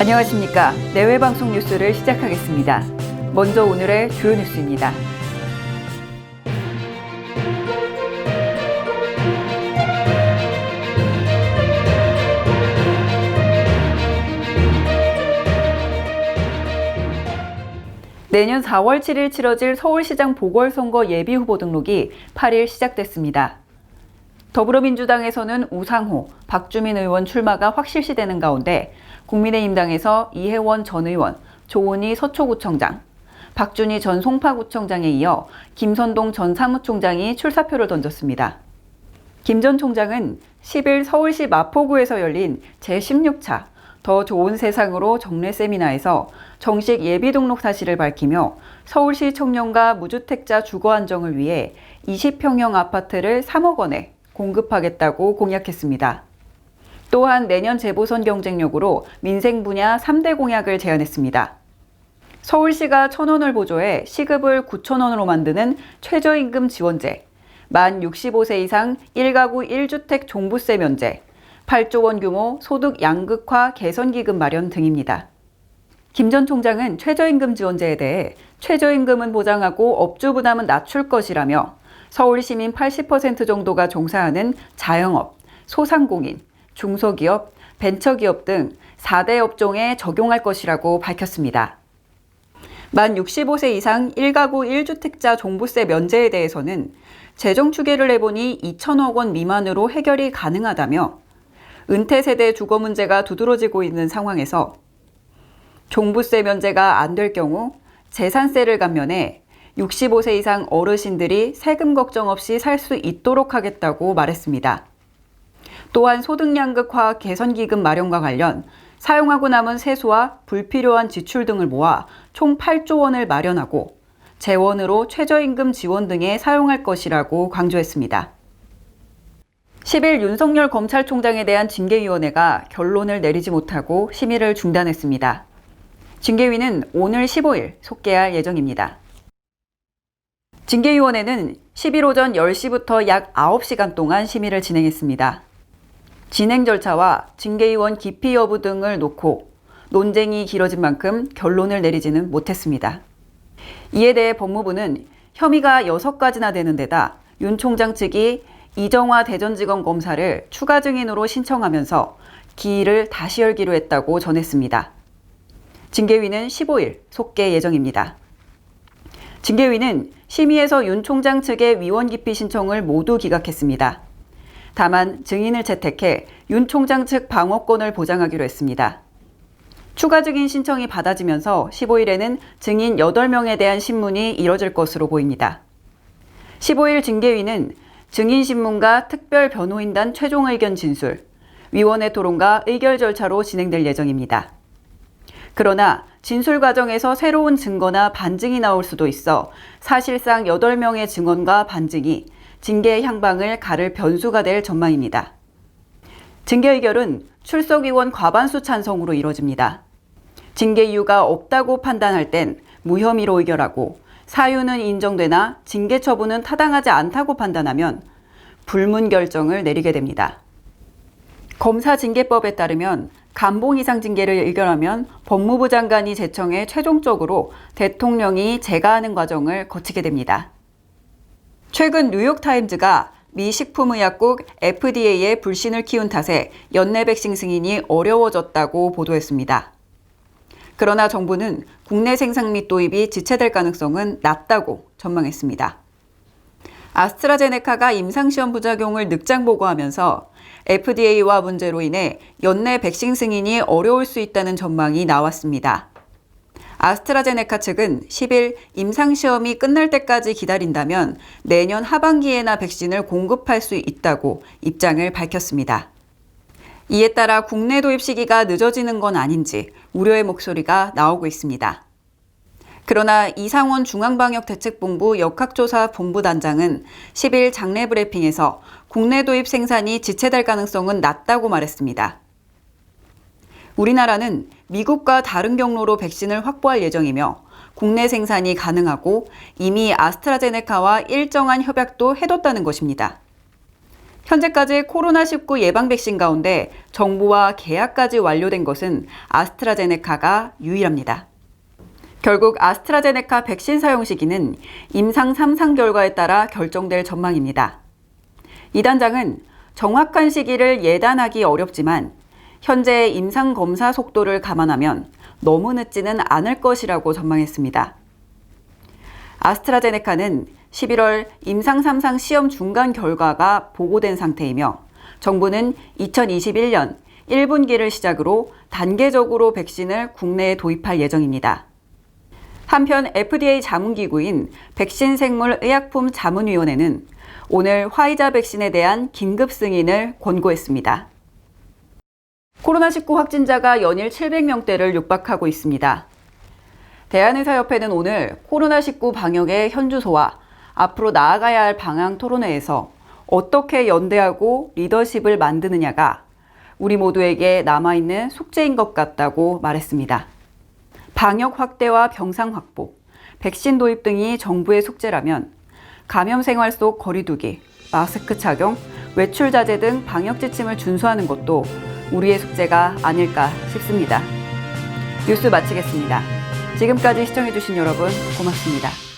안녕하십니까. 내외 방송 뉴스를 시작하겠습니다. 먼저 오늘의 주요 뉴스입니다. 내년 4월 7일 치러질 서울시장 보궐선거 예비 후보 등록이 8일 시작됐습니다. 더불어민주당에서는 우상호, 박주민 의원 출마가 확실시되는 가운데 국민의힘당에서 이혜원 전 의원, 조은희 서초구청장, 박준희 전 송파구청장에 이어 김선동 전 사무총장이 출사표를 던졌습니다. 김 전 총장은 10일 서울시 마포구에서 열린 제16차 더 좋은 세상으로 정례 세미나에서 정식 예비 등록 사실을 밝히며 서울시 청년과 무주택자 주거 안정을 위해 20평형 아파트를 3억 원에 공급하겠다고 공약했습니다. 또한 내년 재보선 경쟁력으로 민생 분야 3대 공약을 제안했습니다. 서울시가 1,000원을 보조해 시급을 9,000원으로 만드는 최저임금 지원제, 만 65세 이상 1가구 1주택 종부세 면제, 8조 원 규모 소득 양극화 개선 기금 마련 등입니다. 김 전 총장은 최저임금 지원제에 대해 최저임금은 보장하고 업주 부담은 낮출 것이라며 서울 시민 80% 정도가 종사하는 자영업, 소상공인, 중소기업, 벤처기업 등 4대 업종에 적용할 것이라고 밝혔습니다. 만 65세 이상 1가구 1주택자 종부세 면제에 대해서는 재정 추계를 해보니 2천억 원 미만으로 해결이 가능하다며 은퇴 세대 주거 문제가 두드러지고 있는 상황에서 종부세 면제가 안 될 경우 재산세를 감면해 65세 이상 어르신들이 세금 걱정 없이 살 수 있도록 하겠다고 말했습니다. 또한 소득양극화 개선기금 마련과 관련 사용하고 남은 세수와 불필요한 지출 등을 모아 총 8조 원을 마련하고 재원으로 최저임금 지원 등에 사용할 것이라고 강조했습니다. 10일 윤석열 검찰총장에 대한 징계위원회가 결론을 내리지 못하고 심의를 중단했습니다. 징계위는 오늘 15일 속개할 예정입니다. 징계위원회는 10일 오전 10시부터 약 9시간 동안 심의를 진행했습니다. 진행 절차와 징계위원 기피 여부 등을 놓고 논쟁이 길어진 만큼 결론을 내리지는 못했습니다. 이에 대해 법무부는 혐의가 6가지나 되는 데다 윤 총장 측이 이정화 대전지검 검사를 추가 증인으로 신청하면서 기일을 다시 열기로 했다고 전했습니다. 징계위는 15일 속개 예정입니다. 징계위는 심의에서 윤 총장 측의 위원 기피 신청을 모두 기각했습니다. 다만 증인을 채택해 윤 총장 측 방어권을 보장하기로 했습니다. 추가 증인 신청이 받아지면서 15일에는 증인 8명에 대한 신문이 이뤄질 것으로 보입니다. 15일 징계위는 증인 신문과 특별 변호인단 최종 의견 진술, 위원회 토론과 의결 절차로 진행될 예정입니다. 그러나 진술 과정에서 새로운 증거나 반증이 나올 수도 있어 사실상 8명의 증언과 반증이 징계 향방을 가를 변수가 될 전망입니다. 징계 의결은 출석위원 과반수 찬성으로 이뤄집니다. 징계 이유가 없다고 판단할 땐 무혐의로 의결하고 사유는 인정되나 징계 처분은 타당하지 않다고 판단하면 불문 결정을 내리게 됩니다. 검사 징계법에 따르면 감봉 이상 징계를 의결하면 법무부 장관이 제청해 최종적으로 대통령이 재가하는 과정을 거치게 됩니다. 최근 뉴욕타임즈가 미 식품의약국 FDA의 불신을 키운 탓에 연내 백신 승인이 어려워졌다고 보도했습니다. 그러나 정부는 국내 생산 및 도입이 지체될 가능성은 낮다고 전망했습니다. 아스트라제네카가 임상시험 부작용을 늑장 보고하면서 FDA와 문제로 인해 연내 백신 승인이 어려울 수 있다는 전망이 나왔습니다. 아스트라제네카 측은 10일 임상시험이 끝날 때까지 기다린다면 내년 하반기에나 백신을 공급할 수 있다고 입장을 밝혔습니다. 이에 따라 국내 도입 시기가 늦어지는 건 아닌지 우려의 목소리가 나오고 있습니다. 그러나 이상원 중앙방역대책본부 역학조사 본부단장은 10일 장례 브리핑에서 국내 도입 생산이 지체될 가능성은 낮다고 말했습니다. 우리나라는 미국과 다른 경로로 백신을 확보할 예정이며 국내 생산이 가능하고 이미 아스트라제네카와 일정한 협약도 해뒀다는 것입니다. 현재까지 코로나19 예방 백신 가운데 정부와 계약까지 완료된 것은 아스트라제네카가 유일합니다. 결국 아스트라제네카 백신 사용 시기는 임상 3상 결과에 따라 결정될 전망입니다. 이 단장은 정확한 시기를 예단하기 어렵지만 현재 임상 검사 속도를 감안하면 너무 늦지는 않을 것이라고 전망했습니다. 아스트라제네카는 11월 임상 3상 시험 중간 결과가 보고된 상태이며 정부는 2021년 1분기를 시작으로 단계적으로 백신을 국내에 도입할 예정입니다. 한편 FDA 자문기구인 백신생물의약품 자문위원회는 오늘 화이자 백신에 대한 긴급 승인을 권고했습니다. 코로나19 확진자가 연일 700명대를 육박하고 있습니다. 대한의사협회는 오늘 코로나19 방역의 현주소와 앞으로 나아가야 할 방향 토론회에서 어떻게 연대하고 리더십을 만드느냐가 우리 모두에게 남아있는 숙제인 것 같다고 말했습니다. 방역 확대와 병상 확보, 백신 도입 등이 정부의 숙제라면 감염 생활 속 거리두기, 마스크 착용, 외출 자제 등 방역 지침을 준수하는 것도 우리의 숙제가 아닐까 싶습니다. 뉴스 마치겠습니다. 지금까지 시청해주신 여러분 고맙습니다.